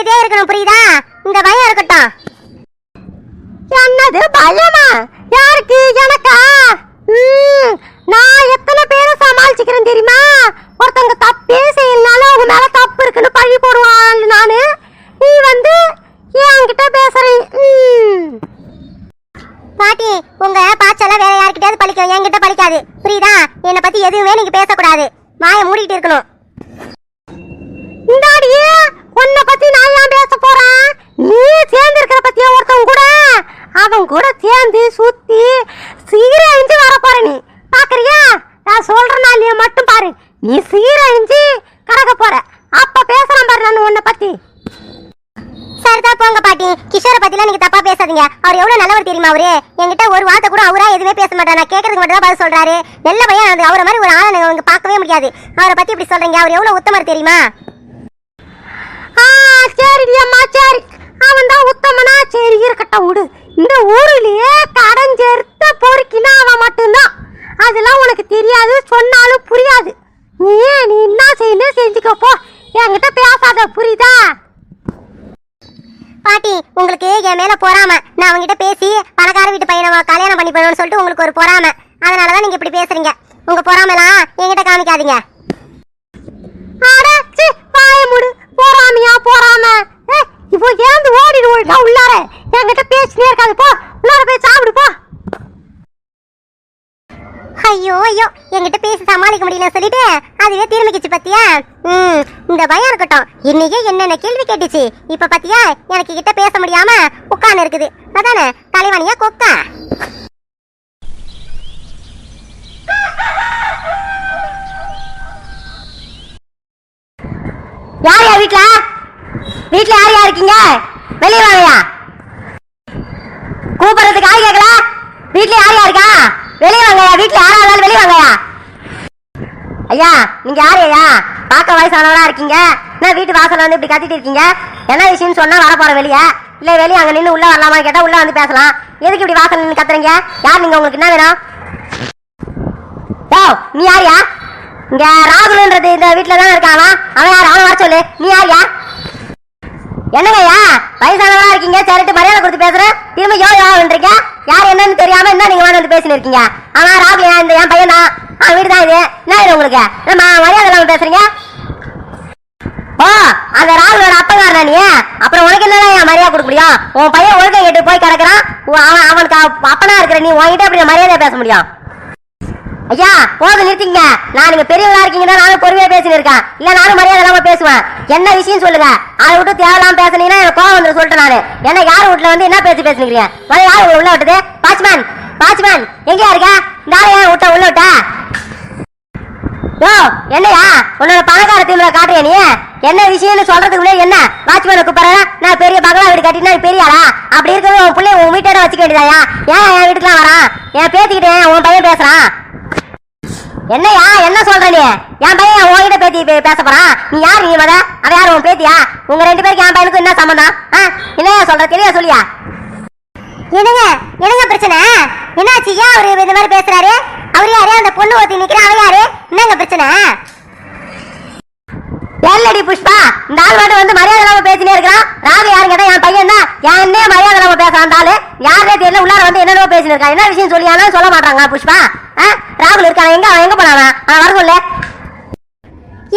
பாத்தீங்க இருக்கணும் புரியுதா? இந்த பயம் இருக்கட்டும். என்னது பயமா? யாருக்கு? எனக்கா? நான் எத்தனை பேரை சமாளிச்சுக்கிறேன் தெரியுமா? ஒருத்தங்க தப்பே செய்யலனாலும் அவங்க மேல தப்பு இருக்குன்னு பழி போடுவாள் நானு. நீ வந்து என்கிட்ட பேசுறீங்க பாட்டி உங்க பாச்செல்லாம் வேற யார்கிட்டயாவது பழிக்கும் என்கிட்ட பழிக்காது. புரியுதா? என்னை பத்தி எதுவுமே நீங்க பேசக்கூடாது. வாயை மூடிட்டு இருக்கணும். இந்தாடியே உன்னை பத்தி நான் ஏன் பேச போறேன்? நீ சேர்ந்து இருக்கிற பத்தியா ஒருத்தன் கூட? அவன் கூட சேர்ந்து சுத்தி சீரழிஞ்சு வர போற நீ. பாக்குறியா? நான் சொல்றேனா இல்லையா மட்டும் பாரு. நீ சீரழிஞ்சு கறக்க போற. அப்ப பேசலாம் பாரு நான் உன்னை பத்தி. சரிதான் போங்க பாட்டி. கிஷோரை பத்திலாம் நீங்க தப்பா பேசாதீங்க. அவர் எவ்வளவு நல்லவர் தெரியுமா அவரு? என்கிட்ட ஒரு வார்த்தை கூட அவரா எதுவுமே பேச மாட்டார். நான் கேட்கறதுக்கு மட்டும் தான் பதில் சொல்றாரு. நல்ல பையன் அவரை மாதிரி ஒரு ஆளை நீங்க பார்க்கவே முடியாது. அவரை பத்தி இப்படி சொல்றீங்க. அவர் எவ்வளவு உத்தமர் தெரியுமா? ஆ சரி அம்மா சரி. அவன் தான் உத்தமனா சரி இருக்கட்டும் விடு. இந்த ஊர்லயே கடஞ்செருத்த பொறுக்கினா அவன் மட்டும்தான். அதெல்லாம் உனக்கு தெரியாது சொன்னாலும் புரியாது. நீ என்ன செய்யணும் செஞ்சுக்கோ போ. என்கிட்ட பேசாத புரியுதா? பாட்டி உங்களுக்கு என் மேல பொறாம. நான் அவங்ககிட்ட பேசி பணக்கார வீட்டு பையனை கல்யாணம் பண்ணி போயணும்னு சொல்லிட்டு உங்களுக்கு ஒரு பொறாம. அதனாலதான் நீங்க இப்படி பேசுறீங்க. உங்க பொறாமலாம் என்கிட்ட காமிக்காதீங்க. அட சீ வாய மூடு. போறாமையா போறாம? இப்போ ஏந்து ஓடிடு ஓடிடா உள்ளார. என்கிட்ட பேசினே இருக்காது. போ உள்ளார போய் சாப்பிடு போ. ஐயோ ஐயோ என்கிட்ட பேசி சமாளிக்க முடியல சொல்லிட்டு. அதுவே திரும்பிக்கிச்சு பத்தியா? ம் இந்த பயம் இருக்கட்டும். இன்னைக்கே என்னென்ன கேள்வி கேட்டுச்சு? இப்ப பாத்தியா எனக்கு கிட்ட பேச முடியாம உட்கார்ந்து இருக்குது. அதானே தலைவனியா கொக்கா யார் யார் வீட்ல? வீட்ல யார் யார் இருக்கீங்க? வெளியே வாங்கயா கூப்பிடுறதுக்கு ஆள் கேட்கல வீட்ல யார் யார் இருக்கா? வெளியே வாங்கயா வீட்ல யாரா இருந்தாலும் வெளியே வாங்கயா ஐயா நீங்க யார் ஐயா பார்க்க வயசானவரா இருக்கீங்க. என்ன வீட்டு வாசல்ல வந்து இப்படி கத்திட்டு இருக்கீங்க? என்ன விஷயம்னு சொன்னா வர போற வெளியே? இல்லை வெளியே அங்கே நின்று உள்ளே வரலாமா? கேட்டால் உள்ளே வந்து பேசலாம். எதுக்கு இப்படி வாசல் நின்று கத்துறீங்க? யார் நீங்கள் உங்களுக்கு என்ன வேணும்? ஓ நீ யாரியா இங்க ராகுல்ன்றது இந்த வீட்டுல தான் இருக்கானா? அவன் யார்? அவன் வர சொல்லு. நீ யாரியா? என்னங்கய்யா? வயசானவரா இருக்கீங்க. சரிட்டு மரியாதை கொடுத்து பேசுறேன் திரும்ப யோ யோன்றீங்க யார் என்னன்னு தெரியாம என்ன நீங்க வந்து பேசின்னு இருக்கீங்க அவன் ராகுல் இந்த என் பையன் தான் அவன் வீடு தான் இது. என்ன இது உங்களுக்கு? நம்ம மரியாதை இல்லாம பேசுறீங்க? ஓ அந்த ராகுலோட அப்பங்காரனா நீ? அப்புறம் உனக்கு என்னடா என் மரியாதை கொடுக்க முடியும்? உன் பையன் ஒழுக்கம் கேட்டு போய் கிடக்குறான். அவன் அவனுக்கு அப்பனா இருக்கிற நீ உன்கிட்ட அப்படி மரியாதை பேச முடியும்? ஐயா போதும் நிறுத்திங்க நான் நீங்க பெரியவங்களா இருக்கீங்கன்னா நானும் பொறுமையா பேசிட்டு இருக்கேன். இல்ல நானும் மரியாதை இல்லாம பேசுவேன். என்ன விஷயம் சொல்லுங்க? அதை விட்டு தேவையில்லாம பேசுனீங்கன்னா எனக்கு கோவம் வந்து சொல்லிட்டு நானு. என்ன யார் வீட்டுல வந்து என்ன பேசி பேசுனீங்க? முதல்ல யார் உள்ள விட்டது? வாட்ச்மேன் வாட்ச்மேன் எங்கயா இருக்க? இந்த ஏன் விட்ட உள்ள விட்டா? யோ என்னையா? உன்னோட பணக்கார தீவிர காட்டுறிய நீ? என்ன விஷயம்னு சொல்றதுக்கு முன்னாடி என்ன? வாட்ச்மேனை கூப்பிடுற? நான் பெரிய பங்களா வீடு கட்டினா நீ பெரிய ஆளா? அப்படி இருக்கிறது உன் பிள்ளை உன் வீட்டோட வச்சுக்க வேண்டியதாயா? ஏன் என் வீட்டுக்குலாம் வரான்? என் பேத்திக்கிட்டே உன் பையன் பேசுறான்? என்னையா என்ன சொல்ற நீ? என் பையன் உங்ககிட்ட பேத்தி பேச போறான். நீ யார் நீ மத? அவ யார் உன் பேத்தியா? உங்க ரெண்டு பேருக்கு என் பையனுக்கு என்ன சம்பந்தம்? என்னையா என்னய்யா சொல்ற? தெளிவா சொல்லியா? என்னங்க என்னங்க பிரச்சனை? என்னாச்சு? ஏன் அவரு இந்த மாதிரி பேசுறாரு? அவர் யாரு? அந்த பொண்ணு ஒருத்தி நிக்கிறா அவ யாரு? என்னங்க பிரச்சனை? ஏல்லடி புஷ்பா. இந்த ஆள் மட்டும் வந்து மரியாதை இல்லாம பேசினே இருக்கிறான். ராகு யாரும் கேட்டா என் பையன் தான். என் என்ன மரியாதை இல்லாம பேசுறான் அந்த ஆளு. யாருனே தெரியல உள்ளார வந்து என்னென்னவோ பேசினு இருக்கான் என்ன விஷயம் சொல்லியாலும் சொல்ல மாட்டாங்க புஷ்பா? ராகுல் இருக்கான் எங்க அவன் எங்க போனான் அவன்? வர சொல்லு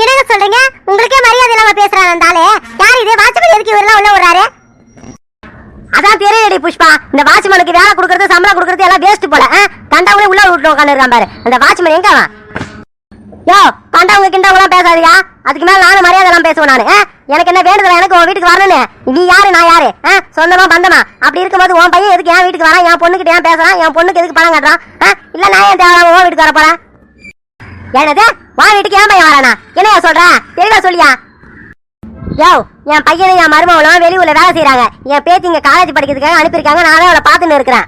என்னங்க சொல்றீங்க? உங்களுக்கே மரியாதை இல்லாம பேசுறாரு அந்த ஆளு. யார் இது? வாட்ச்மேன் எதுக்கு இவரெல்லாம் உள்ள விடுறாரு அதான் தெரியலடி புஷ்பா. இந்த வாட்ச்மேனுக்கு வேலை கொடுக்கறது சம்பளம் கொடுக்கறது எல்லாம் வேஸ்ட் போல? கண்டவங்களே உள்ள விட்டு உட்காந்து இருக்கான் பாரு. அந்த வாட்ச்மேன் எங்க அவன்? யோ கண்டவங்க கிண்டவங்களாம் பேசாதியா அதுக்கு மேல நானும் மரியாதை பேசுவேன் நானு. எனக்கு என்ன வேண்டுதல எனக்கு உன் வீட்டுக்கு வரணும்னு. நீ யாரு? நான் யாரு? ஆ? சொந்தமா பந்தமா? அப்படி இருக்கும்போது உன் பையன் எதுக்கு என் வீட்டுக்கு வரான்? என் பொண்ணுகிட்ட ஏன் பேசுறான்? என் பொண்ணுக்கு எதுக்கு பணம் கட்டுறான்? இல்ல நான் ஏன் தேவை உன் வீட்டுக்கு வர போறேன்? என்னது? உன் வீட்டுக்கு ஏன் பையன் வரானா? என்னையா சொல்ற? தெளிவா சொல்லியா? யோ என் பையனும் என் மருமகளும் வெளியூர்ல வேலை செய்யறாங்க என் பேத்தி இங்க காலேஜ் படிக்கிறதுக்காக அனுப்பியிருக்காங்க. நானே அவளை பார்த்துன்னு இருக்கிறேன்.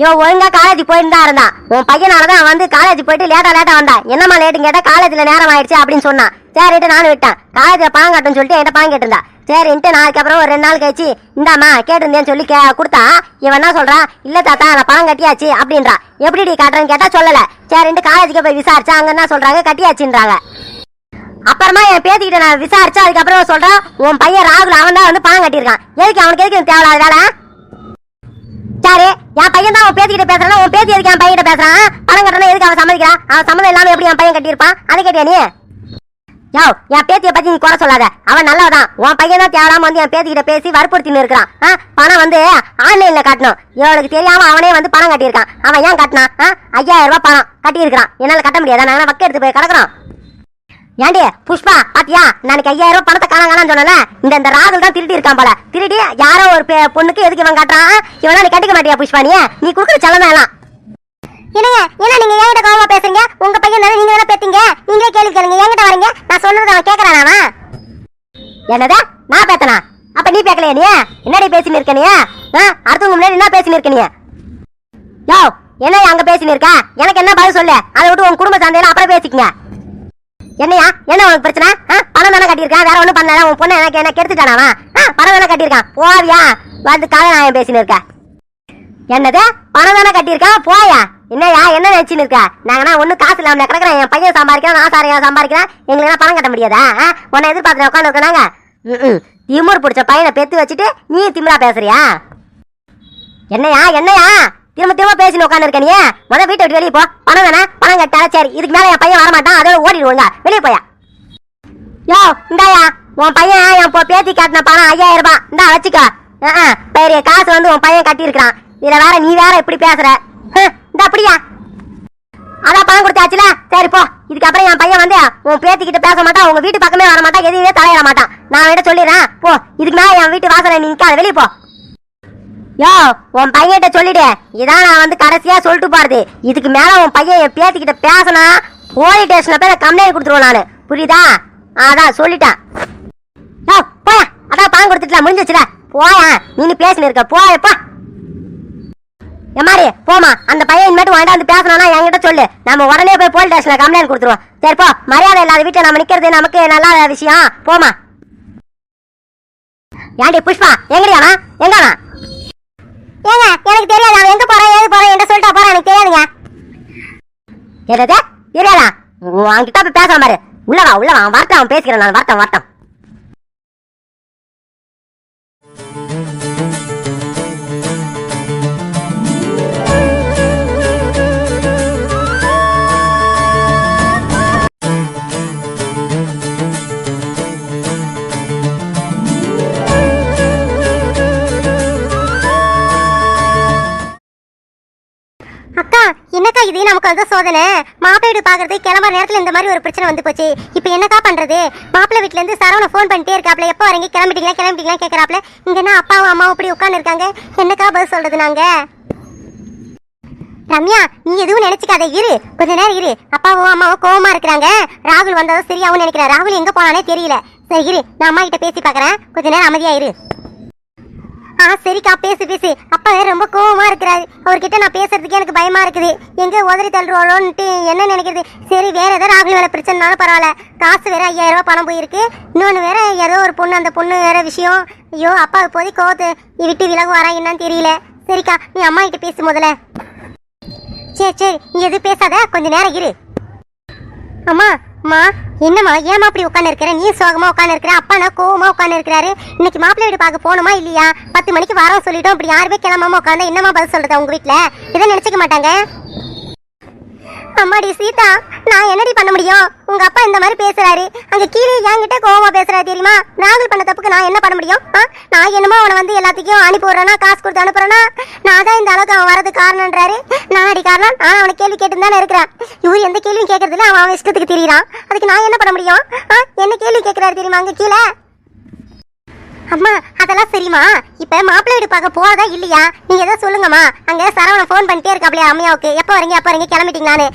இவன் ஒழுங்கா காலேஜ் போயிட்டு தான் இருந்தான். உன் பையனால தான் வந்து காலேஜ் போயிட்டு லேட்டா லேட்டா வந்தான். என்னம்மா லேட்டு கேட்டா காலேஜ்ல நேரம் ஆயிடுச்சு அப்படின்னு சொன்னான். சரின்ட்டு நானும் விட்டேன். காலேஜ்ல பணம் கட்டுன்னு சொல்லிட்டு என்கிட்ட பணம் கேட்டிருந்தா. சரின்ட்டு நாளைக்கு அப்புறம் ஒரு ரெண்டு நாள் கழிச்சு இந்தாம்மா கேட்டிருந்தேன்னு சொல்லி கே கொடுத்தா இவன் என்ன சொல்றான் இல்ல தாத்தா நான் பணம் கட்டியாச்சு அப்படின்றா. எப்படி காட்டுறேன்னு கேட்டா சொல்லல. சரின்ட்டு காலேஜுக்கு போய் விசாரிச்சா அங்க என்ன சொல்றாங்க? கட்டியாச்சுன்றாங்க. அப்புறமா என் பேத்திக்கிட்ட நான் விசாரிச்சா அதுக்கப்புறம் சொல்றேன் உன் பையன் ராகுல் அவன் தான் வந்து பணம் கட்டியிருக்கான். எதுக்கு அவனுக்கு எதுக்கு தேவையில்லாத வேலை? என் பையன் தான் உன் பேத்திக்கிட்ட பேசுறான் உன் பேத்தி எதுக்கு என் பையன் பேசுறான்? பணம் கட்டணும் எதுக்கு அவன் சம்மதிக்கிறான்? அவன் சம்மதம் இல்லாம எப்படி என் பையன் கட்டியிருப்பான்? அதை கேட்டியா நீ? யோ என் பேத்திய பத்தி நீ குறை சொல்லாத. அவன் நல்லவதான். உன் பையன் தான் தேவையில்லாம வந்து என் பேத்திக்கிட்ட பேசி வற்புறுத்தின்னு இருக்கிறான். பணம் வந்து ஆன்லைன்ல கட்டணும். இவனுக்கு தெரியாம அவனே வந்து பணம் கட்டியிருக்கான். அவன் ஏன் கட்டினான்? ஐயாயிரம் ரூபாய் பணம் கட்டியிருக்கான் என்னால கட்ட முடியாதா? நான் வக்க எடுத்து போய் கிடக்குறான் ஏண்டி புஷ்பா பாத்தியா? நாளைக்கு ஐயாயிரம் ரூபாய் பணத்தை காணாங்கன்னு சொன்னல இந்த இந்த ராகுல் தான் திருடி இருக்கான் போல. திருடி யாரோ ஒரு பொண்ணுக்கு எதுக்கு இவன் கட்டுறான்? இவனா நீ கட்டிக்க மாட்டியா புஷ்பா நீ? நீ குடுக்குற தான் எல்லாம் என்னங்க ஏன்னா நீங்க என்கிட்ட கோவமா பேசுறீங்க? உங்க பையன் தானே நீங்க தானே பேத்தீங்க? நீங்களே கேள்வி கேளுங்க. என்கிட்ட வரீங்க? நான் சொல்றது அவன் கேக்குறானா அவன்? என்னது? நான் பேத்தனா? அப்ப நீ பேக்கலையா நீ? என்னடி பேசின்னு இருக்க நீ? அடுத்தவங்க முன்னாடி என்ன பேசின்னு இருக்க நீ? யோ என்ன அங்க பேசின்னு இருக்க? எனக்கு என்ன பதில் சொல்லு? அதை விட்டு உன் குடும்ப சந்தையில அப்புறம் பேசிக்கங்க. என்னையா? என்ன உனக்கு பிரச்சனை? ஆ, பணம் தானே கட்டியிருக்கான். வேற ஒண்ணும் பண்ணல. உன் பொண்ணு எனக்கு என்ன கெடுத்துட்டானா ஆ, பணம் தானே கட்டியிருக்கான். போவியா? வந்து கதை நான் பேசினு இருக்க என்னது? பணம் தானே கட்டியிருக்கான். போயா? என்னய்யா என்ன நினைச்சுன்னு இருக்க? நாங்கன்னா ஒன்றும் காசு இல்லாம கிடக்குறேன் என் பையன் சம்பாதிக்கிறேன் நான் சாரையா சம்பாதிக்கிறேன். எங்களுக்கு பணம் கட்ட முடியாதா? ஆ? உன்னை எதிர்பார்த்து உட்காந்து இருக்கனாங்க ம் திமுர் பிடிச்ச பையனை பெத்து வச்சுட்டு நீ திமுறா பேசுறியா? என்னையா? என்னையா? திரும்ப திரும்ப பேசின்னு உட்காந்து இருக்க நீ? முத வீட்டை விட்டு வெளியே போ. பணம் தானே? பணம் கட்டா சரி. இதுக்கு மேல என் பையன் வரமாட்டான். அதோட ஓடிடுவோங்க வெளியே போயா? யோ இந்தாயா. உன் பையன் என் போ பேத்தி கட்டின பணம் ஐயாயிரம் ரூபாய். இந்தா வச்சுக்கோ. ஆ பெரிய காசு வந்து உன் பையன் கட்டியிருக்கிறான். இதுல வேற நீ வேற இப்படி பேசுற. இந்த அப்படியா? அதான் பணம் கொடுத்தாச்சுல? சரி போ. இதுக்கப்புறம் என் பையன் வந்து உன் பேத்திக்கிட்ட பேச மாட்டான். உங்க வீட்டு பக்கமே வர மாட்டான். எதுவுமே தலையிட மாட்டான். நான் அவன்கிட்ட சொல்லிடுறேன். போ. இதுக்கு மேல என் வீட்டு வாசலை நீ நிக்காத. வெளியே போ. யோ உன் பையன்கிட்ட சொல்லிடு. இதான் நான் வந்து கடைசியா சொல்லிட்டு போறது. இதுக்கு மேல உன் பையன் என் பேத்திக்கிட்ட பேசினா போலீஸ் ஸ்டேஷன்ல போய் கம்ப்ளைண்ட் கொடுத்துருவேன் நான். புரியுதா? அதான் சொல்லிட்டேன். யோ போயா. அதான் பணம் கொடுத்துட்டல முடிஞ்சிச்சுல போயா. நீ பேசினு இருக்க. போயப்பா எம்மாரி போமா அந்த பையன் இனிமேட்டு வாங்கிட்டு வந்து பேசணும்னா என்கிட்ட சொல்லு. நம்ம உடனே போய் போலீஸ் ஸ்டேஷன்ல கம்ப்ளைண்ட் கொடுத்துருவோம். சரி போ. மரியாதை இல்லாத வீட்டை நம்ம நிக்கிறது நமக்கு நல்ல விஷயம். போமா ஏண்டி புஷ்பா எங்கடி அவன்? எங்க அவன்? ஏங்க எனக்கு தெரியாது அவன் எங்க போறான் ஏது போறான் என்ன சொல்லிட்டு போறான் எனக்கு தெரியாதுங்க. என்னது தெரியாதா உங்ககிட்ட போய் பேசுற உள்ளவா உள்ளவா அவன் வரட்டும் அவன் பேசிக்கிறேன் நான் வார்த்தை வார்த்தை என்னக்கா இது சோதனை. மாப்பிள்ளை வீடு பாக்குறது கிளம்புற நேரத்துல இந்த மாதிரி ஒரு பிரச்சனை வந்து போச்சு. இப்போ என்னக்கா பண்றது? மாப்பிள்ளை வீட்ல இருந்து சரவண ஃபோன் பண்ணிட்டே இருக்காப்ல. எப்போ வரீங்க? கிளம்பிட்டீங்களா? கிளம்பிட்டீங்களா? கேக்குறாப்ல. இங்க என்ன அப்பாவும் அம்மாவும் இப்படி உட்கார்ந்து இருக்காங்க? என்னக்கா பதில் சொல்றது நாங்க? ரம்யா நீ எதுவும் நினைச்சுக்காத. இரு. கொஞ்ச நேரம் இரு. அப்பாவும் அம்மாவும் கோவமா இருக்கிறாங்க. ராகுல் வந்ததும் சரியாவும் நினைக்கிறேன். ராகுல் எங்க போனானே தெரியல. சரி இரு. நான் அம்மா கிட்ட பேசி பார்க்கறேன். கொஞ்ச நேரம் அமைதியா இரு. ஆ சரிக்கா பேசு பேசு. அப்பா வேற ரொம்ப கோவமா இருக்கிறாரு. அவர்கிட்ட நான் பேசுறதுக்கு எனக்கு பயமா இருக்குது. எங்க உதறி தள்ளுவாளோன்ட்டு என்ன நினைக்கிறது? சரி வேற ஏதோ ராகுல் வேலை பிரச்சனைனாலும் பரவாயில்ல. காசு வேற ஐயாயிரம் ரூபாய் பணம் போயிருக்கு. இன்னொன்று வேற ஏதோ ஒரு பொண்ணு அந்த பொண்ணு வேற விஷயம். ஐயோ அப்பா இப்போதைக்கு கோவத்தை விட்டு விலகு வரா என்னன்னு தெரியல. சரிக்கா நீ அம்மா கிட்ட பேசு முதல்ல. சரி சரி நீ எதுவும் பேசாத. கொஞ்ச நேரம் இரு. அம்மா அம்மா என்னம்மா ஏமா அப்படி உட்காந்து இருக்கிற நீ சோகமா உட்காந்து இருக்கிற அப்பானா கோவமா உட்காந்து இருக்கிறாரு இன்னைக்கு மாப்பிள்ளை வீடு பார்க்க போகணுமா இல்லையா? பத்து மணிக்கு வரோம் சொல்லிட்டோம் இப்படி யாருமே கிளம்பாம உட்காந்து என்னம்மா பதில் சொல்றது உங்க வீட்டுல இதை நினைச்சுக்க மாட்டாங்க? அம்மாடி சீதா நான் என்னடி பண்ண முடியும்? உங்க அப்பா இந்த மாதிரி பேசுறாரு. அங்க கீழே என்கிட்ட கோவமா பேசுறாரு தெரியுமா? ராகுல் பண்ண தப்புக்கு நான் என்ன பண்ண முடியும்? ஆ? நான் என்னமோ அவனை வந்து எல்லாத்துக்கும் அனுப்பி விடுறேனா காசு கொடுத்து அனுப்புறேனா நான் தான் இந்த அளவுக்கு அவன் வரது காரணம்ன்றாரு. நான் அடி காரணம் நான் அவனை கேள்வி கேட்டு தானே இருக்கிறேன். இவர் எந்த கேள்வியும் கேட்கறதில்ல அவன் அவன் இஷ்டத்துக்கு தெரியறான். அதுக்கு நான் என்ன பண்ண முடியும்? ஆ? என்ன கேள்வி கேட்கிறாரு தெரியுமா அங்க கீழே? அம்மா அதெல்லாம் சரிம்மா. இப்ப மாப்பிள்ளை வீடு பார்க்க போறதா இல்லையா? நீங்க ஏதோ சொல்லுங்கம்மா. அங்க சரவணன் ஃபோன் பண்ணிட்டே இருக்காப்லையா அம்மையாவுக்கு. எப்போ வரீங்க எப்போ வரீங்க கிளம்பிட்டீங்களான்னு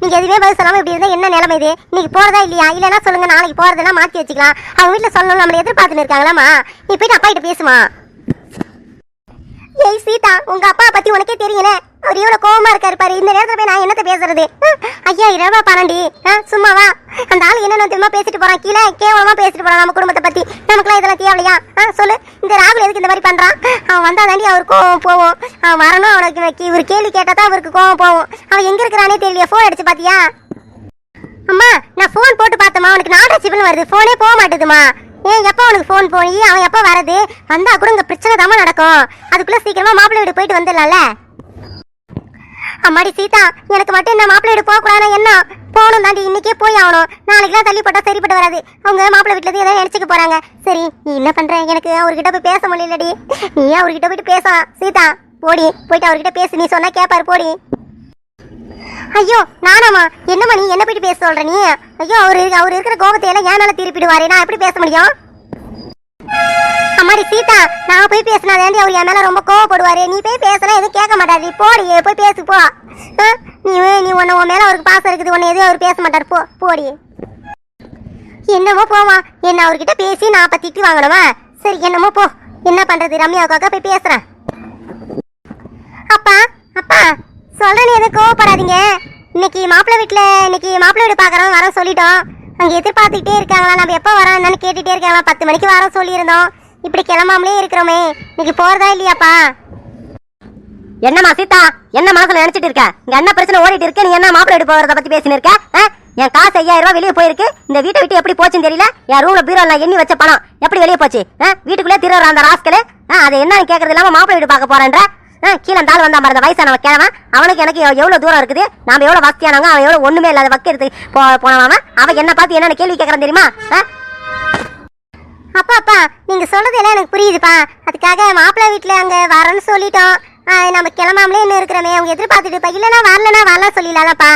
நீங்க எதுவுமே பதில் சொல்லாம இப்படி இருந்தா என்ன நிலைமை இது? இன்னைக்கு போறதா இல்லையா? இல்லைன்னா சொல்லுங்க நாளைக்கு போறதெல்லாம் மாத்தி வச்சுக்கலாம். அவங்க வீட்டுல சொல்லணும் நம்மள எதிர்பார்த்துன்னு இருக்காங்களாமா நீ போயிட்டு அப்பா கிட்ட பேசுமா. ஏய் சீதா உங்க அப்பா பத்தி உனக்கே தெரியல அவர் இவ்வளவு கோபமா இருக்காரு பாரு. இந்த நேரத்துல போய் நான் என்னத்த பேசுறது? ஐயா ஐயாயிரம் ரூபாய் பணண்டி சும்மாவா? அந்த ஆள் என்ன தெரியுமா பேசிட்டு போறான்? கீழே கேவலமா பேசிட்டு போறான் நம்ம குடும்பத்தை பத்தி. நமக்குலாம் இதெல்லாம் தேவையா ஆ, சொல்லு. இந்த ராகுல் எதுக்கு இந்த மாதிரி பண்றான்? அவன் வந்தா தாண்டி அவர் கோவம் போவோம் அவன் வரணும் அவனுக்கு. இவர் கேள்வி கேட்டா தான் அவருக்கு கோவம் போவோம் அவன் எங்க இருக்கிறானே தெரியல போன் அடிச்சு பாத்தியா? அம்மா நான் ஃபோன் போட்டு பார்த்தம்மா. அவனுக்கு நாட் ரீச்சபிள் வருது. ஃபோனே போக மாட்டேதுமா ஏன் எப்போ உனக்கு ஃபோன் போய் அவன் எப்போ வரது? வந்தா கூட இங்கே பிரச்சனை தாமா நடக்கும். அதுக்குள்ள சீக்கிரமா மாப்பிள்ளை வீடு போயிட்டு வந்துடலாம்ல? அம்மாடி சீதா எனக்கு மட்டும் இந்த மாப்பிள்ளை வீடு போக கூடாது என்ன? போகணும் தாண்டி இன்னைக்கே போய் ஆகணும். நாளைக்கெல்லாம் தள்ளி போட்டால் சரிப்பட்டு வராது. அவங்க மாப்பிள்ளை வீட்டுல இருந்து ஏதாவது நினைச்சுக்க போறாங்க. சரி நீ என்ன பண்ற? எனக்கு அவர்கிட்ட போய் பேச முடியலடி. நீ அவர்கிட்ட போயிட்டு பேசலாம் சீதா போடி. போயிட்டு அவர்கிட்ட பேசு. நீ சொன்னா கேப்பாரு போடி. ஐயோ நானாமா என்னம்மா நீ என்ன போயிட்டு பேச சொல்ற நீ? ஐயோ அவரு அவர் இருக்கிற கோபத்தை எல்லாம் ஏன் திருப்பிடுவாரு. நான் எப்படி பேச முடியும்? மாதிரி சீதா நான் போய் பேசினா அவர் என் மேல ரொம்ப கோவப்படுவாரு. நீ போய் பேசினா எதுவும் கேட்க மாட்டாரு. போடி போய் பேசு போ. ஆ, நீ நீ உன்ன உன் மேல அவருக்கு பாசம் இருக்குது. உன்னை எதுவும் அவர் பேச மாட்டார். போ போடி. என்னமோ போவான் என்ன அவர்கிட்ட பேசி நான் அப்ப திட்டி வாங்கணுமா? சரி என்னமோ போ. என்ன பண்றது? ரம்யாவுக்காக போய் பேசுறேன். அப்பா அப்பா சொல்றேன் எதுவும் கோவப்படாதீங்க. இன்னைக்கு மாப்பிள்ளை வீட்டில் இன்னைக்கு மாப்பிள்ளை வீடு பார்க்குறோம் வரோம் சொல்லிட்டோம். அங்கே எதிர்பார்த்துக்கிட்டே இருக்காங்களா? நம்ம எப்போ வரோம் என்னன்னு கேட்டுகிட்டே இருக்காங்களா? பத்து மணிக்கு வரோம் சொல்லியிருந்தோம். இப்படி கிளம்பாமலே இருக்கிறோமே. இன்னைக்கு போறதா இல்லையாப்பா? என்னம்மா சீதா என்ன மனசுல நினைச்சிட்டு இருக்க? இங்க என்ன பிரச்சனை ஓடிட்டு இருக்க? நீ என்ன மாப்பிள்ளை வீடு போறத பத்தி பேசினு இருக்க? ஆ? என் காசு ஐயாயிரம் ரூபாய் வெளியே போயிருக்கு. இந்த வீட்டை விட்டு எப்படி போச்சுன்னு தெரியல. என் ரூம்ல பீரோ நான் எண்ணி வச்ச பணம். எப்படி வெளியே போச்சு? ஆ? வீட்டுக்குள்ளே திருடுற அந்த ராஸ்கல். அது என்னன்னு கேக்குறது? இல்லாம மாப்பிள்ளை வீடு பார்க்க போறேன்ற. ஆ, கீழே தாள் வந்தா பாரு அந்த வயசானவன் கிழவன். அவனுக்கு எனக்கு எவ்வளோ எவ்வளவு தூரம் இருக்குது? நாம எவ்வளவு வசதியானவங்க? அவன் எவ்வளவு ஒண்ணுமே இல்லாத வக்கிறது போ போனவன் அவன். என்ன பார்த்து என்னென்ன கேள்வி கேட்கறான் தெரியுமா? ஆ? அப்பா அப்பா நீங்க சொல்றதெல்லாம் எனக்கு புரியுதுப்பா. அதுக்காக மாப்பிள்ளை வீட்டுல அங்க வரேன்னு சொல்லிட்டோம். நம்ம கிளம்பாமலே இன்னும் இருக்கிறோமே. அவங்க எதிர்பார்த்துட்டு இப்ப இல்லைன்னா வரலன்னா வரலாம் சொல்லிடலாம்ப்பா.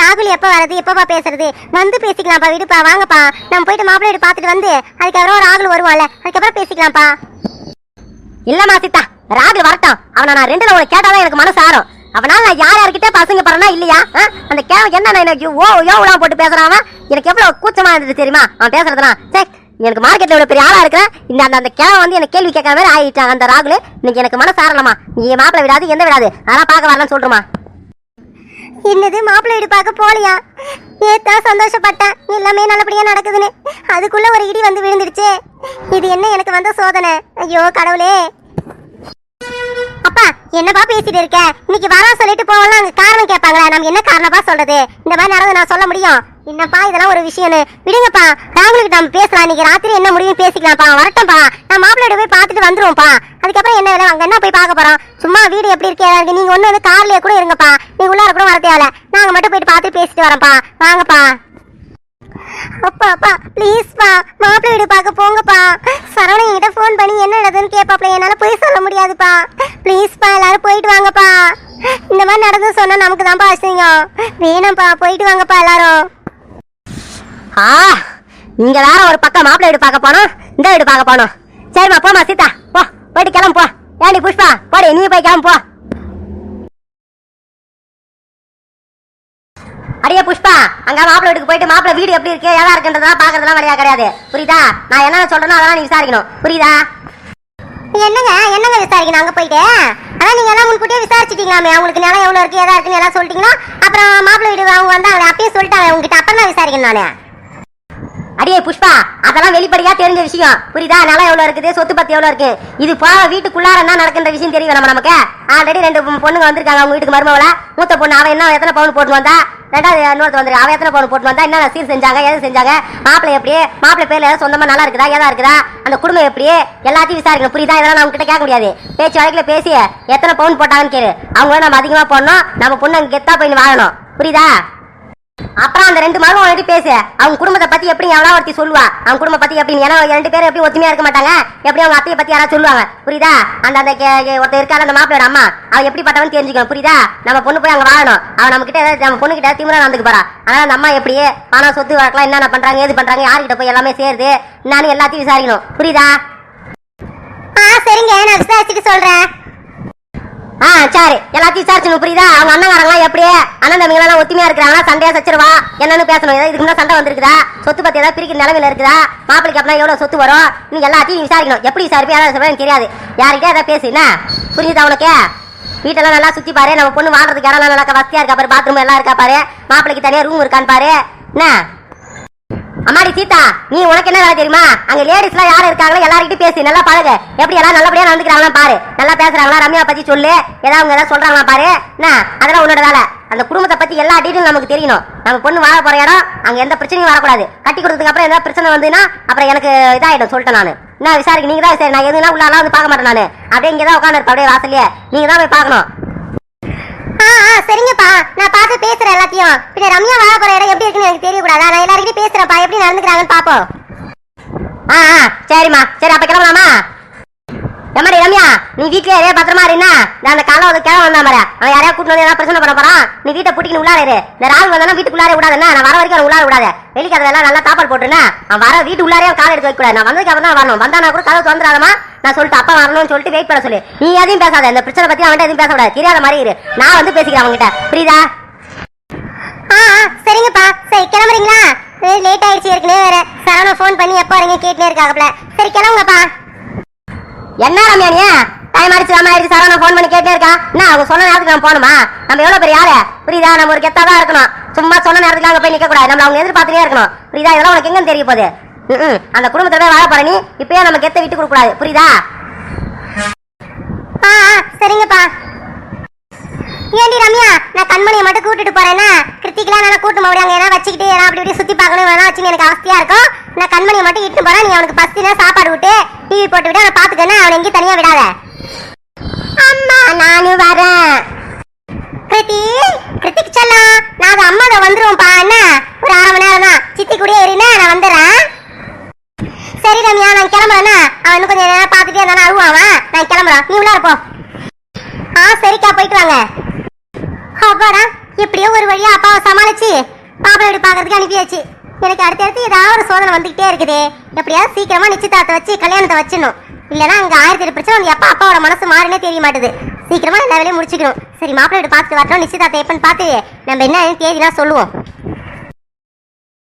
ராகுல் எப்போ வரது எப்பப்பா பேசுறது? வந்து பேசிக்கலாம்ப்பா விடுப்பா வாங்கப்பா. நம்ம போயிட்டு மாப்பிள்ளை வீடு பார்த்துட்டு வந்து அதுக்கப்புறம் ராகுல் வருவான்ல. அதுக்கப்புறம் பேசிக்கலாம்ப்பா. இல்லம்மா சீதா ராகுல் வரட்டும். அவனை நான் ரெண்டுல உனக்கு கேட்டாதான் எனக்கு மனசு ஆறும். அவனால நான் யார் யார்கிட்ட பசங்க போறேனா இல்லையா? ஆ? அந்த கேவன் என்ன எனக்கு ஓ யோலாம் போட்டு பேசுறான் எனக்கு எவ்வளவு கூச்சமா இருந்தது தெரியுமா? அவன் பேசுறதுலாம் சே எனக்கு மார்க்கெட்ல இவ்வளோ பெரிய ஆளா இருக்கிறேன் இந்த அந்த அந்த கேவன் வந்து எனக்கு கேள்வி கேட்கற மாதிரி ஆகிட்டான் அந்த ராகுல் இன்னைக்கு எனக்கு மனசு ஆறலமா நீ மாப்பிள்ளை விடாது எந்த விடாது. அதெல்லாம் பார்க்க வரலன்னு சொல்றமா என்னது மாப்பிள்ளை வீடு பார்க்க போலியா ஏத்தான் சந்தோஷப்பட்டேன். எல்லாமே நல்லபடியா நடக்குதுன்னு. அதுக்குள்ள ஒரு இடி வந்து விழுந்துடுச்சே. இது என்ன எனக்கு வந்த சோதனை? ஐயோ கடவுளே. அப்பா என்னப்பா பேசிட்டு இருக்க? இன்னைக்கு வரோம் சொல்லிட்டு போகலாம். அங்க காரணம் கேட்பாங்களா? நம்ம என்ன காரணப்பா சொல்றது? இந்த மாதிரி நடந்து நான் சொல்ல முடியும்? என்னப்பா இதெல்லாம் ஒரு விஷயம்னு. விடுங்கப்பா ராகுலுக்கு நம்ம பேசலாம். இன்னைக்கு ராத்திரி என்ன முடியும் பேசிக்கலாம்ப்பா. வரட்டும்ப்பா. நான் மாப்பிள்ளை போய் பார்த்துட்டு வந்துருவோம்ப்பா. அதுக்கப்புறம் என்ன வேலை அங்க என்ன போய் பார்க்க போறோம்? சும்மா வீடு எப்படி இருக்கு? இருக்கு? நீங்க ஒண்ணு வந்து கார்லயே கூட இருங்கப்பா. நீங்க உள்ளார கூட வர தேவையில்ல. நாங்க மட்டும் போயிட்டு பார்த்துட்டு பேசிட்டு வரோம்ப்பா. வாங்கப்பா. அப்பா அப்பா ப்ளீஸ்ப்பா மாப்பிள்ளை வீடு பார்க்க போங்க பண்ணி என்ன நடக்குதுன்னு கேட்பாப்ல என்னால போய் சொல்ல முடியாதுப்பா. ப்ளீஸ்ப்பா எல்லாரும் போயிட்டு வாங்கப்பா. இந்த மாதிரி நடந்து சொன்னா நமக்கு தான்ப்பா அசிங்கம். வேணாம்ப்பா போயிட்டு வாங்கப்பா எல்லாரும். ஆ நீங்க வேற ஒரு பக்கம் மாப்பிள்ளை வீடு பார்க்க போனோம். இந்த வீடு பார்க்க போனோம். சரிம்மா போமா சீதா போ. போயிட்டு கிளம்பு போ. ஏண்டி புஷ்பா போடி நீ போய் கிளம்பு போ. அடியே புஷ்பா அங்க மாப்பிள வீட்டுக்கு போயிட்டு மாப்பிள்ளை வீடு எப்படி இருக்கு? ஏதா இருக்குன்றதெல்லாம் பாக்குறதெல்லாம் வழியா கிடையாது. புரியுதா? நான் என்ன சொல்றேனோ அதெல்லாம் நீ விசாரிக்கணும். புரியுதா? என்னங்க என்னங்க விசாரிக்கணும்? அங்க போயிட்டு? அதான் நீங்க எல்லாம் முன்கூட்டியே விசாரிச்சிட்டீங்களாமே. அவங்களுக்கு நிலம் எவ்வளவு இருக்கு எதா இருக்குன்னு எல்லாம் சொல்லிட்டீங்கன்னா அப்புறம் மாப்பிள வீடு அவங்க வந்தாங்க அப்பயே சொல்லிட்டாங்க உங்ககிட்ட. அப்புறம் தான் விசாரிக்கணும் நானு. அடியே புஷ்பா அதெல்லாம் வெளிப்படையா தெரிஞ்ச விஷயம். புரியுதா? நிலம் எவ்வளவு இருக்குது? சொத்து பத்து எவ்வளவு இருக்கு? இது போ வீட்டுக்குள்ளார என்ன நடக்கின்ற விஷயம் தெரியும் நம்ம நமக்கு? ஆல்ரெடி ரெண்டு பொண்ணுங்க வந்திருக்காங்க அவங்க வீட்டுக்கு மருமவள. மூத்த பொண்ணு அவன் என்ன எத்தனை பவுன் போட்டு வந்தா? ரெண்டாவது இன்னொருத்த வந்து அவன் எத்தனை பவுன் போட்டு வந்தா? என்ன சீர் செஞ்சாங்க? எது செஞ்சாங்க? மாப்பிள்ளை எப்படி? மாப்பிள்ளை பேர்ல ஏதாவது சொந்தமா நல்லா இருக்குதா? ஏதா இருக்குதா? அந்த குடும்பம் எப்படி? எல்லாத்தையும் விசாரிக்கணும். புரியுதா? இதெல்லாம் நம்ம கிட்ட கேட்க முடியாது பேச்சு வழக்கில் பேசி எத்தனை பவுன் போட்டாங்கன்னு கேளு. அவங்க நம்ம அதிகமா போடணும். நம்ம பொண்ணு அங்க கெத்தா போய் வாழணும். புரியுதா? அப்புறம் அந்த ரெண்டு மருமகள் வந்து பேசு. அவங்க குடும்பத்தை பத்தி எப்படி எவ்வளவு ஒருத்தி சொல்லுவா? அவங்க குடும்பம் பத்தி எப்படி? ஏன்னா ரெண்டு பேரும் எப்படி ஒத்துமையா இருக்க மாட்டாங்க? எப்படி அவங்க அத்தையை பத்தி யாராவது சொல்லுவாங்க? புரியுதா? அந்த அந்த கே- ஒருத்தர் இருக்கால அந்த மாப்பிளோட அம்மா அவ எப்படிப்பட்டவன்னு தெரிஞ்சுக்கணும். புரியுதா? நம்ம பொண்ணு போய் அங்க வாழணும். அவன் நம்ம கிட்ட ஏதாவது நம்ம பொண்ணு கிட்ட தீவிரம் நடந்துக்கு போறா. ஆனா அந்த அம்மா எப்படி? பணம் சொத்து வளர்க்கலாம் என்னென்ன பண்றாங்க எது பண்றாங்க யாருக்கிட்ட போய் எல்லாமே சேருது. நானும் எல்லாத்தையும் விசாரிக்கணும். புரியுதா? ஆ சரிங்க. நான் விசாரிச்சுட்டு சொல்றேன். ஆ சரி. எல்லாத்தையும் விசாரிச்சணும் புரியுதா? அவங்க அண்ணன் எப்படி அண்ணன் தம்பிங்க எல்லாம் ஒத்துமையா இருக்கிறாங்களா? சண்டையா சச்சிருவா? என்னன்னு பேசணும். இதுக்கு முன்னாடி சண்டை வந்திருக்குதா? சொத்து பத்தி ஏதாவது பிரிக்கிற நிலைமையில இருக்குதா? மாப்பிளைக்கு அப்படின்னா எவ்வளவு சொத்து வரும்? நீ எல்லாத்தையும் விசாரிக்கணும். எப்படி விசாரிப்பே யாராவது சொல்றேன் தெரியாது. யார்கிட்ட ஏதாவது பேசு என்ன? புரியுதா உனக்கு? வீட்டெல்லாம் நல்லா சுத்தி பாரு. நம்ம பொண்ணு வாழ்றதுக்கு இடம் நல்லா வசதியா இருக்கா பாரு? பாத்ரூம் எல்லாம் இருக்கா பாரு? மாப்பிளைக்கு தனியா ரூம் இருக்கான்னு பாரு. என்ன? அம்மாடி சீதா நீ உனக்கு என்ன வேலை தெரியுமா? அங்க லேடிஸ் எல்லாம் யாரும் இருக்காங்களோ எல்லாருக்கிட்டும் பேசி நல்லா பழகு. எப்படி எல்லாம் நல்லபடியா நடந்துக்கிறாங்களா பாரு. நல்லா பேசுறாங்களா? ரம்யா பத்தி சொல்லு. ஏதாவது அவங்க ஏதாவது சொல்றாங்களா பாரு. என்ன? அதெல்லாம் உன்னோட வேலை. அந்த குடும்பத்தை பத்தி எல்லா டீட்டெயிலும் நமக்கு தெரியணும். நம்ம பொண்ணு வாழ போற இடம் அங்க எந்த பிரச்சனையும் வரக்கூடாது. கட்டி கொடுத்ததுக்கு அப்புறம் ஏதாவது பிரச்சனை வந்துன்னா அப்புறம் எனக்கு இதாயிடும் சொல்லிட்டேன் நான். என்ன விசாரிக்க. நீங்க தான் சரி நான் எதுனா உள்ளாலாம் வந்து பார்க்க மாட்டேன் நான். அப்படியே இங்கே தான் உட்காந்து அப்படியே வாசல்லையே. நீங்க தான் போய் பார்க்கணும். ஆ சரிங்கப்பா. நான் பார்த்து பேசுறேன் எல்லாத்தையும். பின்ன ரம்யா வாழ போற இடம் எப்படி இருக்குன்னு எனக்கு தெரியக்கூடாதா? நான் எல்லாருக்கிட்டையும் பேசுறேன்ப்பா. எப்படி நடந்துக்கிறாங்கன்னு பாப்போம் ஆ சரிம்மா. சரி அப்ப கிளம்பலாமா? எம்மாடி ரம்யா நீ வீட்லயே இதே பத்திரமா இருந்தா நான் அந்த காலம் வந்து கிளம்ப வந்தா மாதிரி அவன் யாரையா கூட்டு வந்து ஏதாவது பிரச்சனை பண்ண போறான்? நீ வீட்டை பிடிக்கணும் உள்ளார இரு. இந்த ராகுல் வந்தானா வீட்டுக்குள்ளாரே விடாதுன்னா நான் வர வரைக்கும் அவன் உள்ளார விடாத. வெளிக்கிறதெல்லாம் நல்லா தாப்பால் போட்டுருனா அவன் வர வீட்டு உள்ளாரே காலை கால் எடுத்து வைக்க கூடாது. நான் வந்ததுக்கு அப்புறம் தான் வரணும். வந்தானா கூட கதவு திறந்துடாதமா நான் சொல்லிட்டு அப்பா வரணும்னு சொல்லிட்டு வெயிட் பண்ண சொல்லு. நீ எதையும் பேசாத. இந்த பிரச்சனை பத்தி அவன்கிட்ட எதுவும் பேசக்கூடாது. தெரியாத மாதிரி இரு. நான் வந்து பேசிக்கிறேன் அவன்கிட்ட. புரியுதா? ஆ ஆ சரிங்கப்பா. சரி கிளம்புறீங்களா? லேட் ஆயிடுச்சு ஏற்கனவே வேற. சரவணா ஃபோன் பண்ணி எப்போ வரீங்க கேட்டுனே இருக்காங்கப்பல சரி கிளம்புங்கப்பா. என்ன ரம்யா நீ டைம் ஆயிடுச்சு ராமா ஆயிடுச்சு சரவணா ஃபோன் பண்ணி கேட்டே இருக்கா? என்ன அவங்க சொன்ன நேரத்துக்கு நான் போகணுமா? நம்ம எவ்வளோ பெரிய ஆளு? புரியுதா? நம்ம ஒரு கெத்தா தான் இருக்கணும். சும்மா சொன்ன நேரத்துக்கு அங்கே போய் நிற்கக்கூடாது நம்ம அவங்க எதிர்பார்த்துட்டே இருக்கணும். புரியுதா? இதெல்லாம் உனக்கு எங்கன்னு தெரிய போகுது? ம் அந்த குடும்பத்தோட வாழ போற நீ. இப்பயே நம்ம கெத்த விட்டு கொடுக்கூடாது புரியுதா? ஆ ஆ சரிங்கப்பா. ஏண்டி ரம்யா? நான் கண்மணியை மட்டும் கூட்டிட்டு போறேன்னா? கிருத்திகெல்லாம் நான் கூட்டு போய் அங்க ஏதாவது வச்சுக்கிட்டு ஏன்னா அப்படி இப்படி சுத்தி பார்க்கணும் வேணா வச்சு எனக்கு அவஸ்தியா இருக்கும் நான் கண்மணியை மட்டும் இட்டு போறேன். நீ அவனுக்கு பஸ்தினா சாப்பாடு விட்டு டிவி போட்டு விட்டு அவனை பாத்துக்கணும் அவனை எங்கேயும் தனியா விடாத. அம்மா நானும் வரேன். கிருத்தி கிருத்திக் செல்லம் நான் அம்மா தான் வந்துருவோம்ப்பா என்ன ஒரு அரை மணி நேரம் தான் சித்தி கூடயே இருனா நான் வந்துடுறேன் சரி ரம்யா நான் கிளம்புறேன்னா அவன் இன்னும் கொஞ்சம் நேரம் பார்த்துட்டே இருந்தானா அழுவான் அவன். நான் கிளம்புறேன் நீ உள்ளார போ ஆ சரிக்கா போயிட்டு வாங்க அப்பாடா எப்படியோ ஒரு வழியா அப்பாவை சமாளிச்சு பாப்பா வீடு பார்க்கறதுக்கு அனுப்பியாச்சு எனக்கு அடுத்தடுத்து ஏதாவது ஒரு சோதனை வந்துகிட்டே இருக்குது. எப்படியாவது சீக்கிரமா நிச்சயதார்த்தம் வச்சு கல்யாணத்தை வச்சிடணும். இல்லைன்னா அங்க ஆயிரத்தி எட்டு பிரச்சனை வந்து எப்பா அப்பாவோட மனசு மாறுனே தெரிய மாட்டுது. சீக்கிரமா எல்லா வேலையும் முடிச்சுக்கணும். சரி மாப்பிள்ளை வீடு பார்த்துட்டு வரணும் நிச்சயதார்த்தம் எப்பன்னு பார்த்து நம்ம என்ன தேதிலாம் சொல்லுவோம்.